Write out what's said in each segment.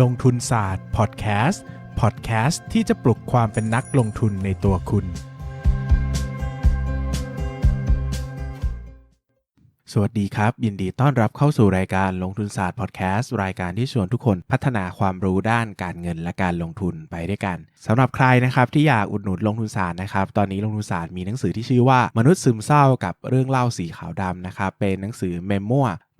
ลงทุนศาสตร์พอดแคสต์พอดแคสต์ที่จะปลุกความเป็นนักลงทุนในตัวคุณ สวัสดีครับ ยินดีต้อนรับเข้าสู่รายการลงทุนศาสตร์พอดแคสต์รายการที่ชวนทุกคนพัฒนาความรู้ด้านการเงินและการลงทุนไปด้วยกันสำหรับใครนะครับที่อยากอุดหนุนลงทุนศาสตร์นะครับตอนนี้ลงทุนศาสตร์มีหนังสือที่ชื่อว่ามนุษย์ซึมเศร้ากับเรื่องเล่าสีขาวดำนะครับเป็นหนังสือเมมโม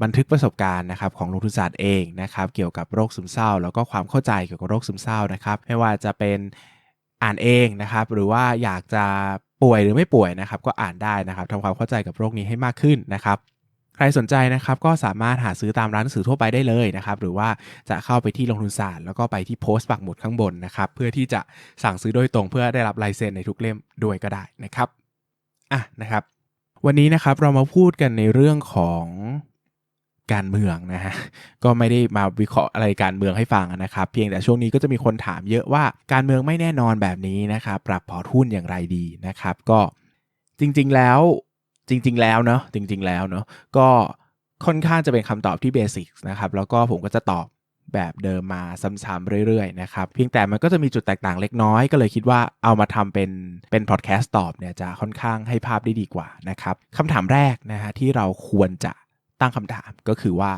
บันทึกประสบการณ์นะครับของลงทุนศาสตร์เองนะครับเกี่ยวกับโรคซึมเศร้า แล้วก็ความเข้าใจเกี่ยวกับโรคซึมเศร้านะครับไม่ว่าจะเป็นอ่านเองนะครับหรือว่าอยากจะป่วยหรือไม่ป่วยนะครับก็อ่านได้นะครับทำความเข้าใจกับโรคนี้ให้มากขึ้นนะครับใครสนใจนะครับก็สามารถหาซื้อตามร้านหนังสือทั่วไปได้เลยนะครับหรือว่าจะเข้าไปที่ลงทุนศาสตร์แล้วก็ไปที่โพสต์ปักหมุดข้างบนนะครับเพื่อที่จะสั่งซื้อโดยตรงเพื่อได้รับลายเซ็นในทุกเล่มด้วยก็ได้นะครับอะนะครับ วันนี้นะครับเรามาพูดกันในเรื่องของ การเมืองนะฮะก็ไม่ได้มาวิเคราะห์อะไรการเมืองให้ฟังนะครับ เพียงแต่ช่วงนี้ก็จะมีคนถามเยอะว่าการเมืองไม่แน่นอนแบบนี้นะครับปรับพอร์ตหุ้นอย่างไรดีนะครับ ก็จริงๆแล้วจริง ๆ แล้วเนาะจริง ๆ แล้วเนาะก็ค่อนข้างจะเป็นคำตอบที่เบสิกนะครับแล้วก็ผมก็จะตอบแบบเดิมมาซ้ำๆเรื่อยๆนะครับเพียงแต่มันก็จะมีจุดแตกต่างเล็กน้อยก็เลยคิดว่าเอามาทำเป็นเป็นพอดแคสต์ตอบเนี่ยจะค่อนข้างให้ภาพได้ดีกว่านะครับคำถามแรกนะฮะที่เราควรจะ ตั้งคำถามก็คือว่า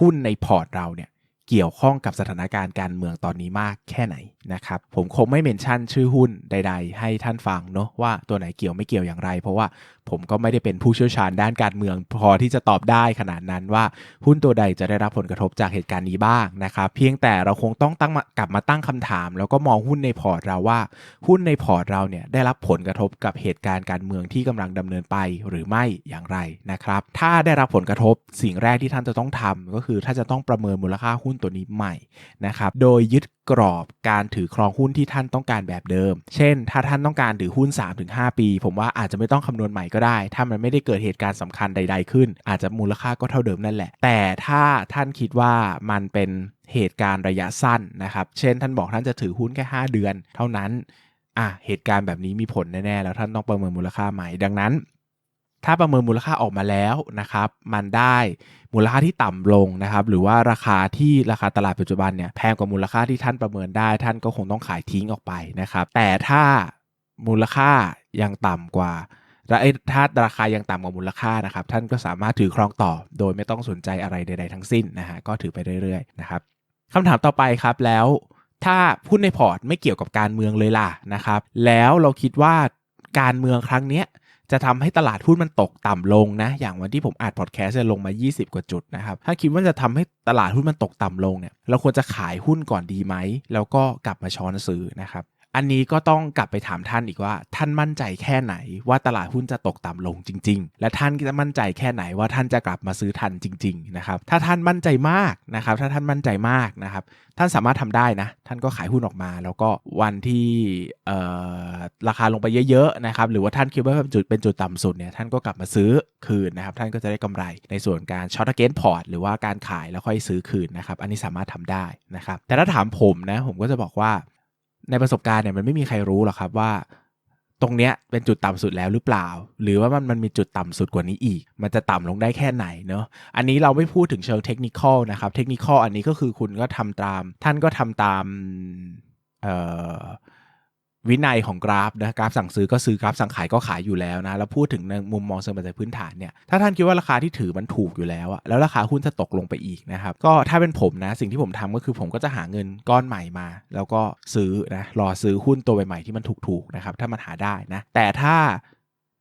หุ้นในพอร์ตเราเนี่ย เกี่ยวข้องกับสถานการณ์การเมืองตอนนี้มากแค่ไหนนะครับ ผมคงไม่เมนชั่นชื่อหุ้นใด ๆ ให้ท่านฟังเนาะว่าตัวไหนเกี่ยวไม่เกี่ยวอย่างไร เพราะว่าผมก็ไม่ได้เป็นผู้เชี่ยวชาญด้านการเมือง พอที่จะตอบได้ขนาดนั้นว่าหุ้นตัวใดจะได้รับผลกระทบจากเหตุการณ์นี้บ้างนะครับเพียงแต่เราคงต้องตั้งกลับมาตั้งคำถาม แล้วก็มองหุ้นในพอร์ตเราว่า หุ้นในพอร์ตเราเนี่ยได้รับผลกระทบกับเหตุการณ์การเมืองที่กำลังดำเนินไปหรือไม่อย่างไรนะครับถ้าได้รับผลกระทบสิ่งแรกที่ท่านจะต้องทำก็คือถ้าจะต้องประเมินมูลค่าหุ้นตัวนี้ใหม่นะครับ โดยยึดกรอบการถือครองหุ้นที่ท่านต้องการแบบเดิม เช่น ถ้าท่านต้องการถือหุ้น 3-5 ปี ผมว่าอาจจะไม่ต้องคำนวณใหม่ก็ได้ ถ้ามันไม่ได้เกิดเหตุการณ์สำคัญใด ๆ ขึ้น อาจจะมูลค่าก็เท่าเดิมนั่นแหละ แต่ถ้าท่านคิดว่ามันเป็นเหตุการณ์ระยะสั้นนะครับ เช่น ท่านบอกท่านจะถือหุ้นแค่ 5 เดือน เท่านั้นอะเหตุการณ์แบบนี้มีผลแน่ ๆ แล้วท่านต้องประเมินมูลค่าใหม่ ดังนั้น ถ้าประเมินมูลค่าออกมาแล้วนะครับ มันได้มูลค่าที่ต่ำลงนะครับ หรือว่าราคาที่ราคาตลาดปัจจุบันเนี่ยแพงกว่ามูลค่าที่ท่านประเมินได้ ท่านก็คงต้องขายทิ้งออกไปนะครับ แต่ถ้ามูลค่ายังต่ำกว่าและถ้าราคายังต่ำกว่ามูลค่านะครับ ท่านก็สามารถถือครองต่อ โดยไม่ต้องสนใจอะไรใด ๆ ทั้งสิ้นนะฮะก็ถือไปเรื่อยๆนะครับคำถามต่อไปครับแล้วถ้าหุ้นในพอร์ตไม่เกี่ยวกับการเมืองเลยล่ะนะครับ แล้วเราคิดว่าการเมืองครั้งเนี้ย จะทำให้ตลาดหุ้นมันตกต่ำลงนะ อย่างวันที่ผมอัดพอดแคสต์จะลงมา 20 กว่าจุดนะครับ ถ้าคิดว่าจะทำให้ตลาดหุ้นมันตกต่ำลงเนี่ย เราควรจะขายหุ้นก่อนดีไหม แล้วก็กลับมาช้อนซื้อนะครับ อันนี้ก็ต้องกลับไปถามท่านอีกว่า ท่านมั่นใจแค่ไหนว่าตลาดหุ้นจะตกต่ำลงจริง ๆ และท่านจะมั่นใจแค่ไหนว่าท่านจะกลับมาซื้อทันจริง ๆ นะครับ ถ้าท่านมั่นใจมากนะครับ ถ้าท่านมั่นใจมากนะครับ ท่านสามารถทำได้นะ ท่านก็ขายหุ้นออกมา แล้วก็วันที่ราคาลงไปเยอะๆนะครับ หรือว่าท่านคิดว่าเป็นจุดเป็นจุดต่ำสุดเนี่ย ท่านก็กลับมาซื้อคืนนะครับ ท่านก็จะได้กำไรในส่วนการช็อตเกนพอร์ตหรือว่าการขายแล้วค่อยซื้อคืนนะครับ อันนี้สามารถทำได้นะครับ แต่ถ้าถามผมนะ ผมก็จะบอกว่า ในประสบการณ์เนี่ยมันไม่มีใครรู้หรอกครับว่า ตรงเนี้ยเป็นจุดต่ำสุดแล้วหรือเปล่า หรือว่ามันมันมีจุดต่ำสุดกว่านี้อีก มันจะต่ำลงได้แค่ไหนเนาะอันนี้เราไม่พูดถึงเชิงเทคนิคนะครับเทคนิคอลอันนี้ก็คือคุณก็ทำตาม ท่านก็ทำตาม วินัยของกราฟนะกราฟสั่งซื้อก็ซื้อกราฟสั่งขายก็ขายอยู่แล้วนะแล้วพูดถึงในมุมมองเชิงปัจจัยพื้นฐานเนี่ยถ้าท่านคิดว่าราคาที่ถือมันถูกอยู่แล้วอะแล้วราคาหุ้นจะตกลงไปอีกนะครับก็ถ้าเป็นผมนะสิ่งที่ผมทำก็คือผมก็จะหาเงินก้อนใหม่มา แล้วก็ซื้อนะรอซื้อหุ้นตัวใหม่ๆที่มันถูกๆนะครับถ้ามันหาได้นะแต่ถ้า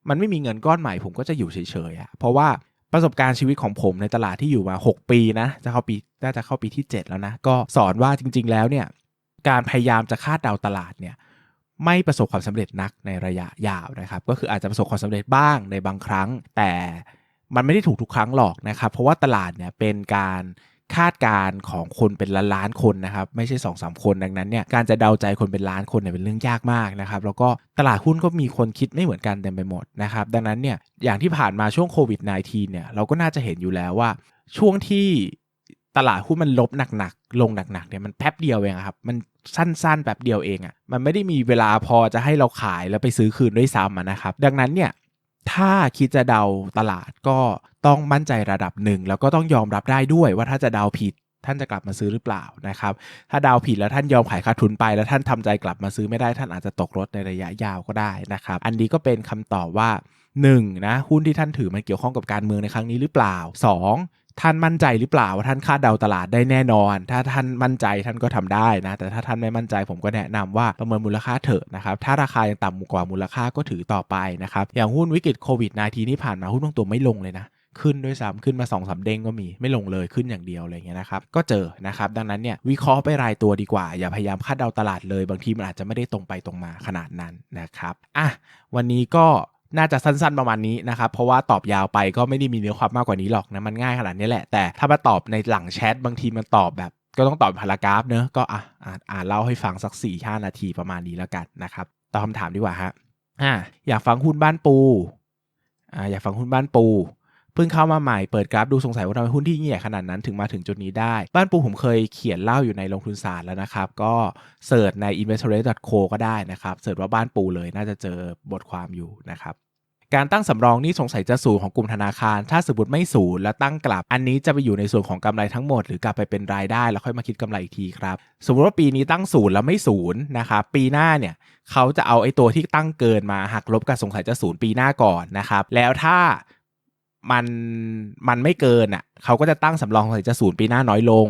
มันไม่มีเงินก้อนใหม่ผมก็จะอยู่เฉยๆอะเพราะว่าประสบการณ์ชีวิตของผมในตลาดที่อยู่มา 6 ปีนะจะเข้าปีน่าจะเข้าปีที่ 7 แล้วนะก็สอนว่าจริง ๆ แล้วเนี่ยการพยายามจะคาดเดาตลาดเนี่ย ไม่ประสบความสำเร็จนักในระยะยาวนะครับ ก็คืออาจจะประสบความสำเร็จบ้างในบางครั้ง แต่มันไม่ได้ถูกทุกครั้งหรอกนะครับ เพราะว่าตลาดเนี่ยเป็นการคาดการณ์ของคนเป็นล้านล้านคนนะครับไม่ใช่2อสคนดังนั้นเนี่ยการจะเดาใจคนเป็นล้านคนเนี่ยเป็นเรื่องยากมากนะครับแล้วก็ตลาดหุ้นก็มีคนคิดไม่เหมือนกันเต็มไปหมดนะครับดังนั้นเนี่ยอย่างที่ผ่านมาช่วงโควิด -19 เนี่ยเราก็น่าจะเห็นอยู่แล้วว่าช่วงที่ ตลาดหุ้นมันลบหนักๆลงหนักๆเนี่ยมันแป๊บเดียวเองครับ มันสั้นๆแบบเดียวเองอะ่ะมันไม่ได้มีเวลาพอจะให้เราขายแล้วไปซื้อคืนด้วยซ้ำนะครับ ดังนั้นเนี่ยถ้าคิดจะเดาตลาดก็ต้องมั่นใจระดับหนึ่งแล้วก็ต้องยอมรับได้ด้วยว่าถ้าจะเดาผิดท่านจะกลับมาซื้อหรือเปล่านะครับ ถ้าเดาผิดแล้วท่านยอมขายขาดทุนไป แล้วท่านทำใจกลับมาซื้อไม่ได้ท่านอาจจะตกรถในระยะยาวก็ได้นะครับ อันนี้ก็เป็นคำตอบว่า 1 นะหุ้นที่ท่านถือมันเกี่ยวข้องกับการเมืองในครั้งนี้หรือเปล่า 2 ท่านมั่นใจหรือเปล่าว่าท่านคาดเดาตลาดได้แน่นอน ถ้าท่านมั่นใจท่านก็ทำได้นะ แต่ถ้าท่านไม่มั่นใจผมก็แนะนำว่าประเมินมูลค่าเถอะนะครับถ้าราคายังต่ำกว่ามูลค่าก็ถือต่อไปนะครับอย่างหุ้นวิกฤตโควิด -19 นี่ผ่านมาหุ้นบางตัวไม่ลงเลยนะขึ้นด้วยซ้ำขึ้นมา2อสเด้งก็มีไม่ลงเลยขึ้นอย่างเดียวอะไรเงี้ยนะครับก็เจอนะครับดังนั้นเนี่ยวิเคราะห์ไปรายตัวดีกว่า อย่าพยายามคาดเดาตลาดเลย บางทีมันอาจจะไม่ได้ตรงไปตรงมาขนาดนั้นนะครับอะวันนี้ก็ น่าจะสั้นๆประมาณนี้นะครับ เพราะว่าตอบยาวไปก็ไม่ได้มีเนื้อความมากกว่านี้หรอกนะ มันง่ายขนาดนี้แหละ แต่ถ้ามาตอบในหลังแชทบางทีมันตอบแบบ ก็ต้องตอบพารากราฟเนอะก็อะอ่านอ่านเล่าให้ฟังสัก4ี่ห้านาทีประมาณนี้แล้วกันนะครับตอบคำถามดีกว่าฮะอะอยากฟังหุ้นบ้านปูอ่าอยากฟังหุ้นบ้านปู เพิ่งเข้ามาใหม่เปิดกราฟดูสงสัยว่าทำไมหุ้นที่ยิ่งใหญ่ขนาดนั้นถึงมาถึงจุดนี้ได้ บ้านปูผมเคยเขียนเล่าอยู่ในลงทุนศาสตร์แล้วนะครับ ก็เสิร์ชใน investor.co ก็ได้นะครับเสิร์ชว่าบ้านปูเลยน่าจะเจอบทความอยู่นะครับการตั้งสำรองนี่สงสัยจะศูนย์ของกลุ่มธนาคาร ถ้าสมมติไม่ศูนย์แล้วตั้งกลับ อันนี้จะไปอยู่ในส่วนของกำไรทั้งหมด หรือกลับไปเป็นรายได้แล้วค่อยมาคิดกำไรอีกทีครับ สมมติว่าปีนี้ตั้งศูนย์แล้วไม่ศูนย์นะครับปีหน้าเนี่ยเขาจะเอาไอ้ตัวที่ตั้งเกินมาหักลบกับสงสัยจะศูนย์ปีหน้าก่อนนะครับแล้วถ้า มันมันไม่เกินอะเขาก็จะตั้งสำรองสงจะศูนย์ปีหน้าน้อยลง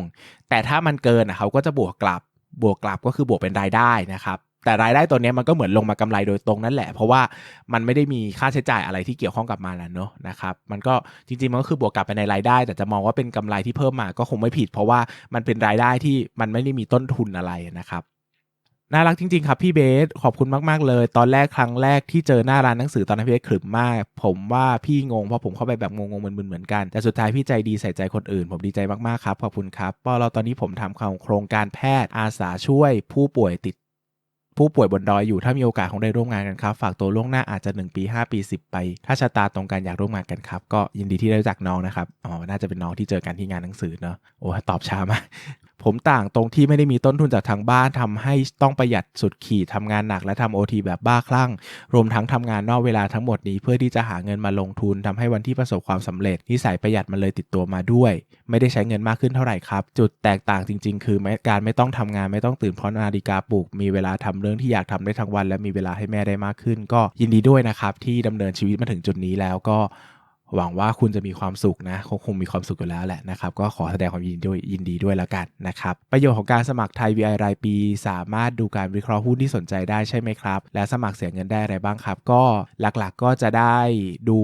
แต่ถ้ามันเกินอะเขาก็จะบวกกลับบวกกลับก็คือบวกเป็นรายได้นะครับแต่รายได้ตัวนี้มันก็เหมือนลงมากำไรโดยตรงนั่นแหละ เพราะว่ามันไม่ได้มีค่าใช้จ่ายอะไรที่เกี่ยวข้องกับมันนะเนอะนะครับมันก็จริงๆมันก็คือบวกกลับไปในรายได้ แต่จะมองว่าเป็นกำไรที่เพิ่มมาก็คงไม่ผิด เพราะว่ามันเป็นรายได้ที่มันไม่ได้มีต้นทุนอะไรนะครับ น่ารักจริง ๆ ครับพี่เบสขอบคุณมาก ๆ เลย ตอนแรกครั้งแรกที่เจอหน้าร้านหนังสือตอนนั้นพี่เบสขรึมมาก ผมว่าพี่งงเพราะผมเข้าไปแบบงงๆมึนๆเหมือนกัน แต่สุดท้ายพี่ใจดีใส่ใจคนอื่น ผมดีใจมากๆครับขอบคุณครับปอเราตอนนี้ผมทำโครงการแพทย์อาสาช่วย ผู้ป่วยติด ผู้ป่วยบนดอยอยู่ถ้ามีโอกาสคงได้ร่วมงานกันครับ ฝากตัวล่วงหน้าอาจจะ 1 ปี 5 ปี 10 ไป ถ้าชะตาตรงกันอยากร่วมงานกันครับก็ยินดีที่ได้รู้จักน้องนะครับอ๋อน่าจะเป็นน้องที่เจอกันที่งานหนังสือเนอะโอ้ตอบช้ามาก ผมต่างตรงที่ไม่ได้มีต้นทุนจากทางบ้านทำให้ต้องประหยัดสุดขีดทำงานหนักและทำโอทีแบบบ้าคลั่ง รวมทั้งทำงานนอกเวลาทั้งหมดนี้เพื่อที่จะหาเงินมาลงทุนทำให้วันที่ประสบความสำเร็จนิสัยประหยัดมันเลยติดตัวมาด้วย ไม่ได้ใช้เงินมากขึ้นเท่าไหร่ครับ จุดแตกต่างจริง ๆ คือการไม่ต้องทำงานไม่ต้องตื่นเพราะนาฬิกาปลุกมีเวลาทำเรื่องที่อยากทำได้ทั้งวัน และมีเวลาให้แม่ได้มากขึ้น ก็ยินดีด้วยนะครับที่ดำเนินชีวิตมาถึงจุดนี้แล้วก็ หวังว่าคุณจะมีความสุขนะคงคงมีความสุขอยู่แล้วแหละนะครับ ก็ขอแสดงความยินดีด้วยยินดีด้วยแล้วกันนะครับ ประโยชน์ของการสมัครไทย VI รายปี สามารถดูการวิเคราะห์หุ้นที่สนใจได้ใช่ไหมครับ และสมัครเสียเงินได้อะไรบ้างครับ ก็หลักๆก็จะได้ดู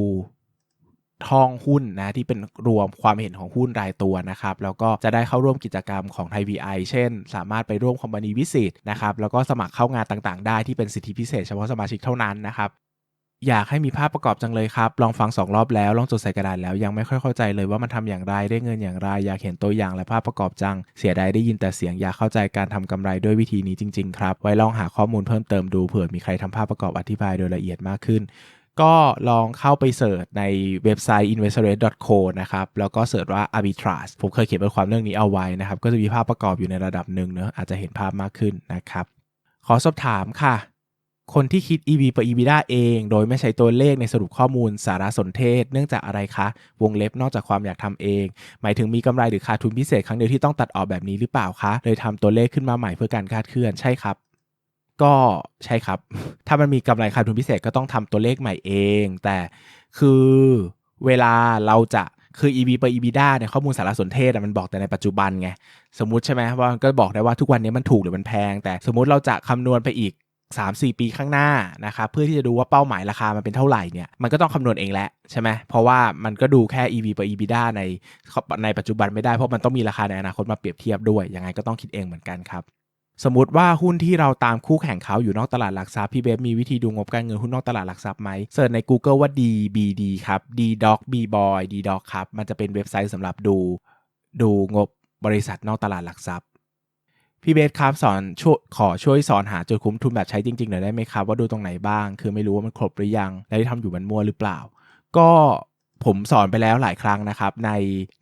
ท่องหุ้นนะที่เป็นรวมความเห็นของหุ้นรายตัวนะครับ แล้วก็จะได้เข้าร่วมกิจกรรมของไทย VI เช่น สามารถไปร่วมคอมพานีวิสิตนะครับแล้วก็สมัครเข้างานต่างๆ ได้ที่เป็นสิทธิพิเศษเฉพาะสมาชิกเท่านั้นนะครับ อยากให้มีภาพประกอบจังเลยครับ ลองฟังสองรอบแล้ว ลองจดใส่กระดาษแล้ว ยังไม่ค่อยเข้าใจเลยว่ามันทำอย่างไร ได้เงินอย่างไร อยากเห็นตัวอย่างและภาพประกอบจัง เสียดายได้ยินแต่เสียง อยากเข้าใจการทำกำไรด้วยวิธีนี้จริง ๆ ครับ ไว้ลองหาข้อมูลเพิ่มเติมดูเผื่อมีใครทำภาพประกอบอธิบายโดยละเอียดมากขึ้น ก็ลองเข้าไปเสิร์ชในเว็บไซต์ investorate.co นะครับ แล้วก็เสิร์ชว่า arbitrage ผมเคยเขียนบทความเรื่องนี้เอาไว้นะครับ ก็จะมีภาพประกอบอยู่ในระดับหนึ่งเนอะอาจจะเห็นภาพมากขึ้นนะครับ ขอสอบถามค่ะ คนที่คิด EV per EBITDA เอง โดยไม่ใช้ตัวเลขในสรุปข้อมูลสารสนเทศ เนื่องจากอะไรคะ วงเล็บนอกจากความอยากทำเอง หมายถึงมีกำไรหรือขาดทุนพิเศษครั้งเดียวที่ต้องตัดออกแบบนี้หรือเปล่าคะ เลยทำตัวเลขขึ้นมาใหม่เพื่อการคาดเคลื่อนใช่ครับก็ใช่ครับ ถ้ามันมีกำไรขาดทุนพิเศษก็ต้องทำตัวเลขใหม่เอง แต่คือเวลาเราจะคือ EV per EBITDA เนี่ยข้อมูลสารสนเทศมันบอกแต่ในปัจจุบันไง สมมติใช่ไหมว่ามันก็บอกได้ว่าทุกวันนี้มันถูกหรือมันแพง แต่สมมติเราจะคำนวณไปอีก 3-4 ปีข้างหน้านะครับเพื่อที่จะดูว่าเป้าหมายราคามันเป็นเท่าไหร่เนี่ยมันก็ต้องคำนวณเองแหละใช่ไหมเพราะว่ามันก็ดูแค่ EV per EBITDA ในในปัจจุบันไม่ได้เพราะมันต้องมีราคาในอนาคตมาเปรียบเทียบด้วยยังไงก็ต้องคิดเองเหมือนกันครับสมมติว่าหุ้นที่เราตามคู่แข่งเขาอยู่นอกตลาดหลักทรัพย์พี่เบฟมีวิธีดูงบการเงินหุ้นนอกตลาดหลักทรัพย์ไหมเสิร์ชใน Google ว่า DBD ครับ DDoc BBoy DDoc ครับมันจะเป็นเว็บไซต์สำหรับดู ดูงบบริษัทนอกตลาดหลักทรัพย์ พี่เบสครับสอนช่วยขอช่วยสอนหาจุดคุ้มทุนแบบใช้จริงๆหน่อยได้ไหมครับ ว่าดูตรงไหนบ้าง คือไม่รู้ว่ามันครบหรือยัง และที่ทำอยู่มันมั่วหรือเปล่า ก็ ผมสอนไปแล้วหลายครั้งนะครับใน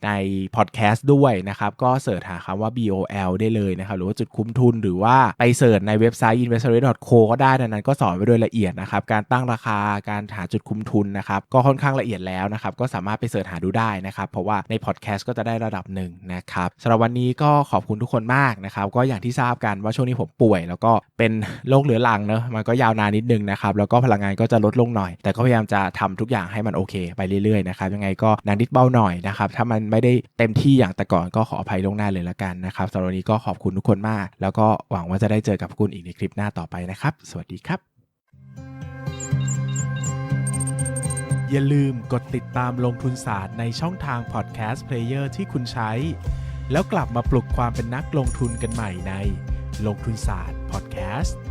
ในพอดแคสต์ด้วยนะครับก็เสิร์ชหาคำว่า BOL ได้เลยนะครับหรือว่าจุดคุ้มทุนหรือว่าไปเสิร์ชในเว็บไซต์ investory.co ก็ได้นั้นก็สอนไปโดยละเอียดนะครับการตั้งราคาการหาจุดคุ้มทุนนะครับก็ค่อนข้างละเอียดแล้วนะครับก็สามารถไปเสิร์ชหาดูได้นะครับเพราะว่าในพอดแคสต์ก็จะได้ระดับหนึ่งนะครับสำหรับวันนี้ก็ขอบคุณทุกคนมากนะครับก็อย่างที่ทราบกันว่าช่วงนี้ผมป่วย แล้วก็เป็นโรคเรื้อรังเนอะมันก็ยาวนานนิดนึงนะครับแล้วก็พลังงานก็จะลดลงหน่อย แต่ก็พยายามจะทำทุกอย่างให้มันโอเคไปเรื่อยๆนะครับยังไงก็หนังนิดเบาหน่อยนะครับถ้ามันไม่ได้เต็มที่อย่างแต่ก่อนก็ขออภัยล่วงหน้าเลยละกันนะครับสำหรับวันนี้ก็ขอบคุณทุกคนมาก แล้วก็หวังว่าจะได้เจอกับคุณอีกในคลิปหน้าต่อไปนะครับ สวัสดีครับ อย่าลืมกดติดตามลงทุนศาสตร์ในช่องทางพอดแคสต์เพลเยอร์ที่คุณใช้ แล้วกลับมาปลุกความเป็นนักลงทุนกันใหม่ในลงทุนศาสตร์พอดแคสต์